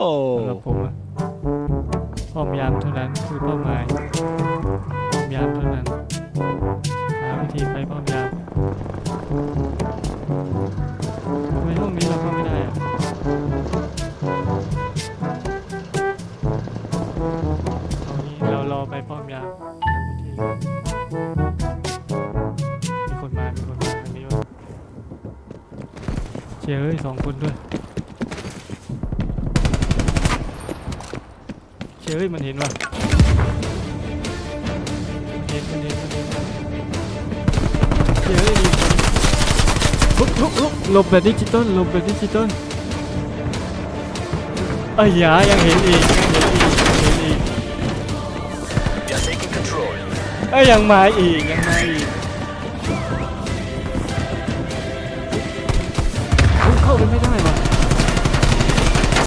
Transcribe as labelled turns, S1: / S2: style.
S1: สำหรับผมอะป้อมยามเท่านั้นคือเป้าหมายป้อมยามเท่านั้นหาวิธีไปป้อมยามทำไมห้องนี้เราเข้าไม่ได้อะเอางี้เรารอไปป้อมยามหาวิธีมีคนมามีคนมาทางนี้วะเจ้ยเอ้ยสองคนด้วย เชื่อมันเห็นว่ะมันเห็นมันเห็นมันเห็นเชื่อดีลุกลุกลุกหลบแบบดิจิตอลหลบแบบดิจิตอลไอ้ยายังเห็นอีกยังเห็นอีกยังเห็นอีกไอ้ยยังมาอีกยังมาอีกเข้าไปไม่ได้วะ